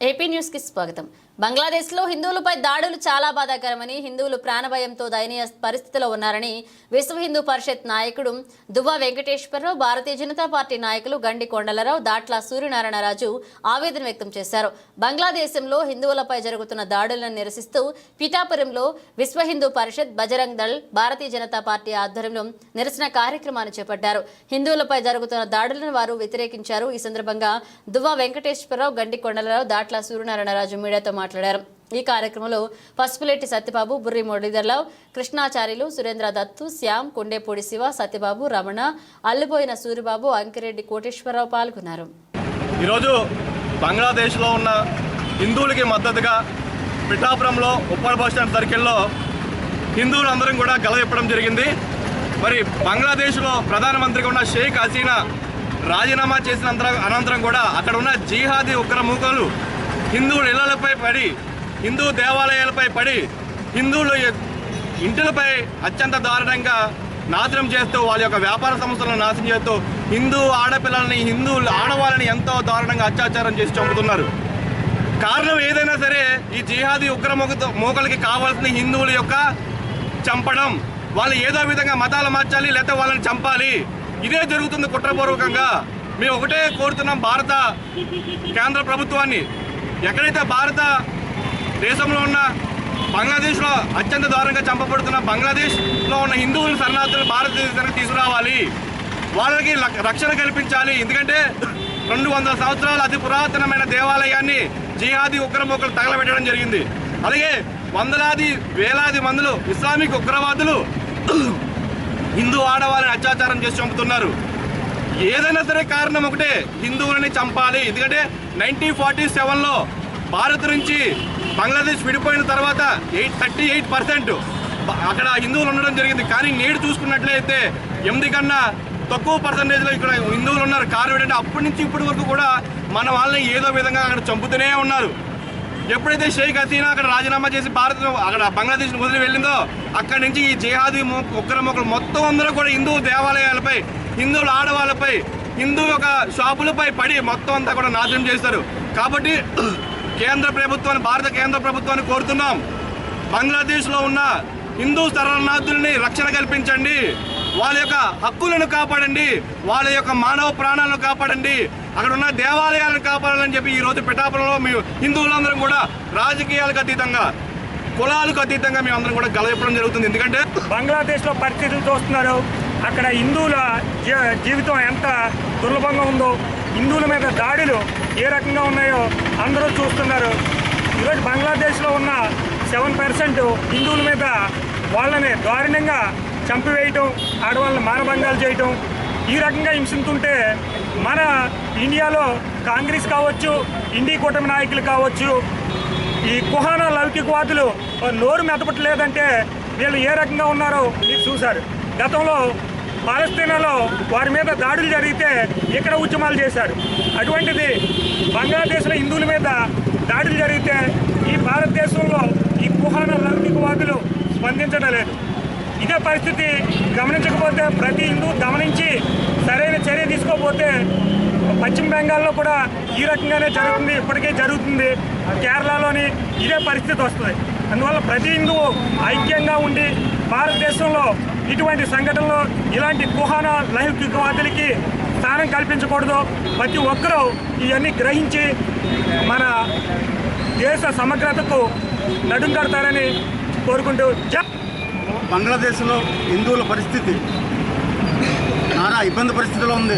AP న్యూస్కి స్వాగతం. బంగ్లాదేశ్లో హిందువులపై దాడులు చాలా బాధాకరమని హిందువులు ప్రాణభయంతో దయనీయ పరిస్థితిలో ఉన్నారని విశ్వ హిందూ పరిషత్ నాయకుడు దువ్వా వెంకటేశ్వరరావు భారతీయ జనతా పార్టీ నాయకులు గండి కొండలరావు దాట్ల సూర్యనారాయణరాజు ఆవేదన వ్యక్తం చేశారు. బంగ్లాదేశంలో హిందువులపై జరుగుతున్న దాడులను నిరసిస్తూ పిఠాపురంలో విశ్వ హిందూ పరిషత్ బజరంగ్ దళ్ భారతీయ జనతా పార్టీ ఆధ్వర్యంలో నిరసన కార్యక్రమాన్ని చేపట్టారు. హిందువులపై జరుగుతున్న దాడులను వారు వ్యతిరేకించారు. ఈ సందర్భంగా దువ్వా వెంకటేశ్వరరావు గండి కొండలరావు దాట్ల సూర్యనారాయణరాజు మీడియాతో మాట్లాడారు. ఈ కార్యక్రమంలో పసుపులెట్టి సత్యబాబు బుర్రి మురళీధర్రావు కృష్ణాచార్యులు సురేంద్ర దత్తు శ్యామ్ కొండేపూడి శివ సత్యబాబు రమణ అల్లిపోయిన సూరిబాబు అంకిరెడ్డి కోటేశ్వరరావు పాల్గొన్నారు. ఈరోజు బంగ్లాదేశ్లో ఉన్న హిందువులకి మద్దతుగా పిఠాపురంలో ఉప్పల్ బస్ స్టాండ్ సర్కిల్లో హిందువులందరం కూడా గలవిప్పడం జరిగింది. మరి బంగ్లాదేశ్లో ప్రధానమంత్రిగా ఉన్న షేక్ హసీనా రాజీనామా చేసిన అనంతరం కూడా అక్కడ ఉన్న జీహాదీ ఉగ్రమూకలు హిందువుల ఇళ్ళపై పడి హిందూ దేవాలయాలపై పడి హిందువుల ఇంటిలపై అత్యంత దారుణంగా నాశనం చేస్తూ వాళ్ళ యొక్క వ్యాపార సంస్థలను నాశనం చేస్తూ హిందూ ఆడపిల్లల్ని హిందూ ఆడవాళ్ళని ఎంతో దారుణంగా అత్యాచారం చేసి చంపుతున్నారు. కారణం ఏదైనా సరే ఈ జిహాదీ ఉగ్ర మోకలకి కావాల్సిన హిందువుల యొక్క చంపడం వాళ్ళు ఏదో విధంగా మతాలు మార్చాలి లేకపోతే వాళ్ళని చంపాలి. ఇదే జరుగుతుంది కుట్రపూర్వకంగా. మేము ఒకటే కోరుతున్నాం భారత కేంద్ర ప్రభుత్వాన్ని. ఎక్కడైతే భారత దేశంలో ఉన్న బంగ్లాదేశ్లో అత్యంత దారుణంగా చంపబడుతున్న బంగ్లాదేశ్లో ఉన్న హిందువులు శరణార్థులు భారతదేశానికి తీసుకురావాలి. వాళ్ళకి రక్షణ కల్పించాలి. ఎందుకంటే రెండు వందల సంవత్సరాల అతి పురాతనమైన దేవాలయాన్ని జిహాదీ ఉగ్రమూకలు తగలబెట్టడం జరిగింది. అలాగే వందలాది వేలాది మందులు ఇస్లామిక్ ఉగ్రవాదులు హిందూ ఆడవారిని అత్యాచారం చేసి చంపుతున్నారు. ఏదైనా సరే కారణం ఒకటే. హిందువులని చంపాలి. ఎందుకంటే నైన్టీన్ ఫార్టీ సెవెన్లో భారత్ నుంచి బంగ్లాదేశ్ విడిపోయిన తర్వాత ఎయిట్ థర్టీ ఎయిట్ పర్సెంట్ అక్కడ హిందువులు ఉండడం జరిగింది. కానీ నేడు చూసుకున్నట్లయితే ఎనిమిది కన్నా తక్కువ పర్సంటేజ్లో ఇక్కడ హిందువులు ఉన్నారు. కారణం ఏంటంటే అప్పటి నుంచి ఇప్పటి వరకు కూడా మన వాళ్ళని ఏదో విధంగా అక్కడ చంపుతూనే ఉన్నారు. ఎప్పుడైతే షేక్ హసీనా అక్కడ రాజీనామా చేసి భారత్ అక్కడ బంగ్లాదేశ్ వదిలి వెళ్ళిందో అక్కడి నుంచి ఈ జిహాదీ ఉగ్ర మొక్కలు మొత్తం అందరూ కూడా హిందూ దేవాలయాలపై హిందువుల ఆడవాళ్ళపై హిందూ యొక్క షాపులపై పడి మొత్తం అంతా కూడా నాశనం చేస్తారు కాబట్టి కేంద్ర ప్రభుత్వాన్ని భారత కేంద్ర ప్రభుత్వాన్ని కోరుతున్నాం. బంగ్లాదేశ్లో ఉన్న హిందూ శరణార్థుల్ని రక్షణ కల్పించండి. వాళ్ళ యొక్క హక్కులను కాపాడండి. వాళ్ళ యొక్క మానవ ప్రాణాలను కాపాడండి. అక్కడ ఉన్న దేవాలయాలను కాపాడాలని చెప్పి ఈ రోజు పిఠాపురంలో మేము హిందువులందరం కూడా రాజకీయాలకు అతీతంగా కులాలకు అతీతంగా మేము అందరం కూడా గలయపడం జరుగుతుంది. ఎందుకంటే బంగ్లాదేశ్లో పరిస్థితులు చూస్తున్నారు. అక్కడ హిందువుల జీ- జీవితం ఎంత దుర్లభంగా ఉందో హిందువుల మీద దాడులు ఏ రకంగా ఉన్నాయో అందరూ చూస్తున్నారు. ఈరోజు బంగ్లాదేశ్లో ఉన్న సెవెన్ పర్సెంట్ హిందువుల మీద వాళ్ళని దారుణంగా చంపివేయటం ఆడవాళ్ళని మానభంగాలు చేయటం ఈ రకంగా హింసిస్తుంటే మన ఇండియాలో కాంగ్రెస్ కావచ్చు ఇండి కూటమి నాయకులు కావచ్చు ఈ కుహాన లౌకికవాదులు నోరు మెదపట్లేదంటే వీళ్ళు ఏ రకంగా ఉన్నారో మీరు చూశారు. గతంలో పాలస్తీనాలో వారి మీద దాడులు జరిగితే ఇక్కడ ఉద్యమాలు చేశారు. అటువంటిది బంగ్లాదేశ్లో హిందువుల మీద దాడులు జరిగితే ఈ భారతదేశంలో ఈ కుహాన లౌకికవాదులు స్పందించడం లేదు. ఇదే పరిస్థితి గమనించకపోతే ప్రతి హిందూ గమనించి సరైన చర్య తీసుకోకపోతే పశ్చిమ బెంగాల్లో కూడా ఈ రకంగానే జరుగుతుంది ఇప్పటికే జరుగుతుంది. కేరళలోని ఇదే పరిస్థితి వస్తుంది. అందువల్ల ప్రతి హిందువు ఐక్యంగా ఉండి భారతదేశంలో ఇటువంటి సంఘటనలు ఇలాంటి కుహాన లౌకికవాదులకి స్థానం కల్పించకూడదు. ప్రతి ఒక్కరూ ఇవన్నీ గ్రహించి మన దేశ సమగ్రతకు నడుం కడతారని కోరుకుంటూ బంగ్లాదేశ్లో హిందువుల పరిస్థితి నానా ఇబ్బంది పరిస్థితిలో ఉంది.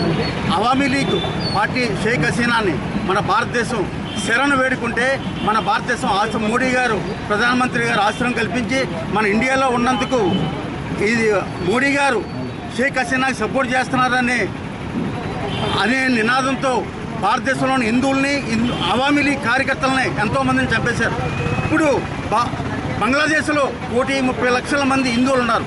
అవామీ లీగ్ పార్టీ షేక్ హసీనాని మన భారతదేశం శరణు వేడుకుంటే మన భారతదేశం ఆశ మోడీ గారు ప్రధానమంత్రి గారు ఆశ్రయం కల్పించి మన ఇండియాలో ఉన్నందుకు ఇది మోడీ గారు షేక్ హసీనాకి సపోర్ట్ చేస్తున్నారని అనే నినాదంతో భారతదేశంలోని హిందువుల్ని హిందూ అవామీ లీగ్ కార్యకర్తలని ఎంతోమందిని చంపేశారు. ఇప్పుడు బా బంగ్లాదేశ్లో కోటి ముప్పై లక్షల మంది హిందువులు ఉన్నారు.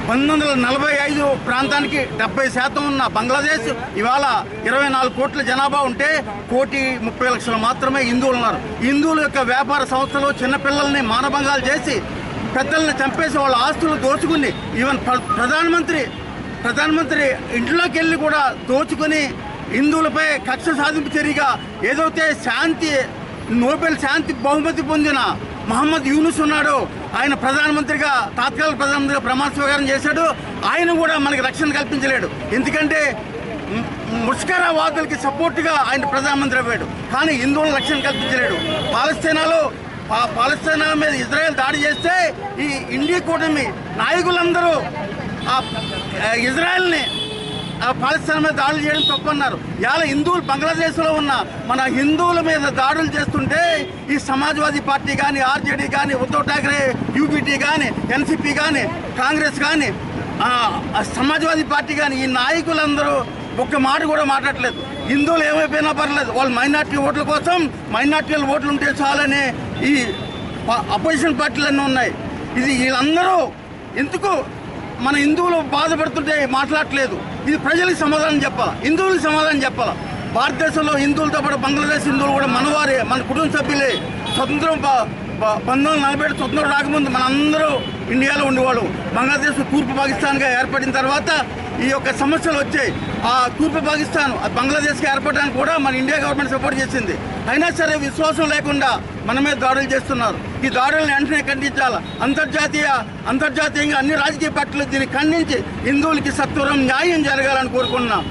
పంతొమ్మిది వందల నలభై ఐదు ప్రాంతానికి డెబ్బై శాతం ఉన్న బంగ్లాదేశ్ ఇవాళ ఇరవై నాలుగు కోట్ల జనాభా ఉంటే కోటి ముప్పై లక్షలు మాత్రమే హిందువులు ఉన్నారు. హిందువుల యొక్క వ్యాపార సంస్థలు చిన్నపిల్లల్ని మానభంగాలు చేసి పెద్దల్ని చంపేసి వాళ్ళ ఆస్తులు దోచుకుని ఈవెన్ ప్ర- ప్రధానమంత్రి ప్రధానమంత్రి ఇంట్లోకి వెళ్ళి కూడా దోచుకొని హిందువులపై కక్ష సాధింపు చర్యగా ఏదైతే శాంతి నోబెల్ శాంతి బహుమతి పొందిన మహమ్మద్ యూనుస్ ఉన్నాడు. ఆయన ప్రధానమంత్రిగా తాత్కాలిక ప్రధానమంత్రిగా ప్రమాణ స్వీకారం చేశాడు. ఆయన కూడా మనకి రక్షణ కల్పించలేడు. ఎందుకంటే ము- ముష్కరవాదులకి సపోర్ట్గా ఆయన ప్రధానమంత్రి అయ్యాడు. కానీ హిందువులు రక్షణ కల్పించలేడు. పాలస్తీనాలో పాలస్తీనా మీద ఇజ్రాయెల్ దాడి చేస్తే ఈ ఇండియా కూటమి నాయకులందరూ ఆ ఆ ఇజ్రాయెల్ని పాకిస్తాన్ మీద దాడులు చేయడం తప్పన్నారు. ఇవాళ హిందువులు బంగ్లాదేశ్లో ఉన్న మన హిందువుల మీద దాడులు చేస్తుంటే ఈ సమాజ్వాదీ పార్టీ కానీ ఆర్జేడీ కానీ ఉద్ధవ్ ఠాక్రే యూపీటీ కానీ ఎన్సీపీ కానీ కాంగ్రెస్ కానీ సమాజ్వాదీ పార్టీ కానీ ఈ నాయకులందరూ ఒక్క మాట కూడా మాట్లాడలేదు హిందువులు ఏమైపోయినా పర్లేదు. వాళ్ళు మైనార్టీ ఓట్ల కోసం మైనార్టీల ఓట్లు ఉంటే చాలనే ఈ అపోజిషన్ పార్టీలన్నీ ఉన్నాయి. ఇది వీళ్ళందరూ ఎందుకు మన హిందువులు బాధపడుతుంటే మాట్లాడట్లేదు. ఇది ప్రజలకు సమాధానం చెప్పాలి? హిందువులకు సమాధానం చెప్పాలి? భారతదేశంలో హిందువులతో పాటు బంగ్లాదేశ్ హిందువులు కూడా మనవారే. మన కుటుంబ సభ్యులే. స్వతంత్రం పంతొమ్మిది వందల నలభై ఏడు స్వతంత్రం రాకముందు మనందరూ ఇండియాలో ఉండేవాళ్ళు. బంగ్లాదేశ్ తూర్పు పాకిస్తాన్గా ఏర్పడిన తర్వాత ఈ యొక్క సమస్యలు వచ్చాయి. ఆ తూర్పు పాకిస్తాన్ ఆ బంగ్లాదేశ్కి ఏర్పడడానికి కూడా మన ఇండియా గవర్నమెంట్ సపోర్ట్ చేసింది. అయినా సరే విశ్వాసం లేకుండా మనమే దాడులు చేస్తున్నారు. ఈ దాడులను వెంటనే ఖండించాలి? అంతర్జాతీయ అంతర్జాతీయంగా అన్ని రాజకీయ పార్టీలు దీన్ని ఖండించి హిందువులకి సత్వరం న్యాయం జరగాలని కోరుకుంటున్నాం.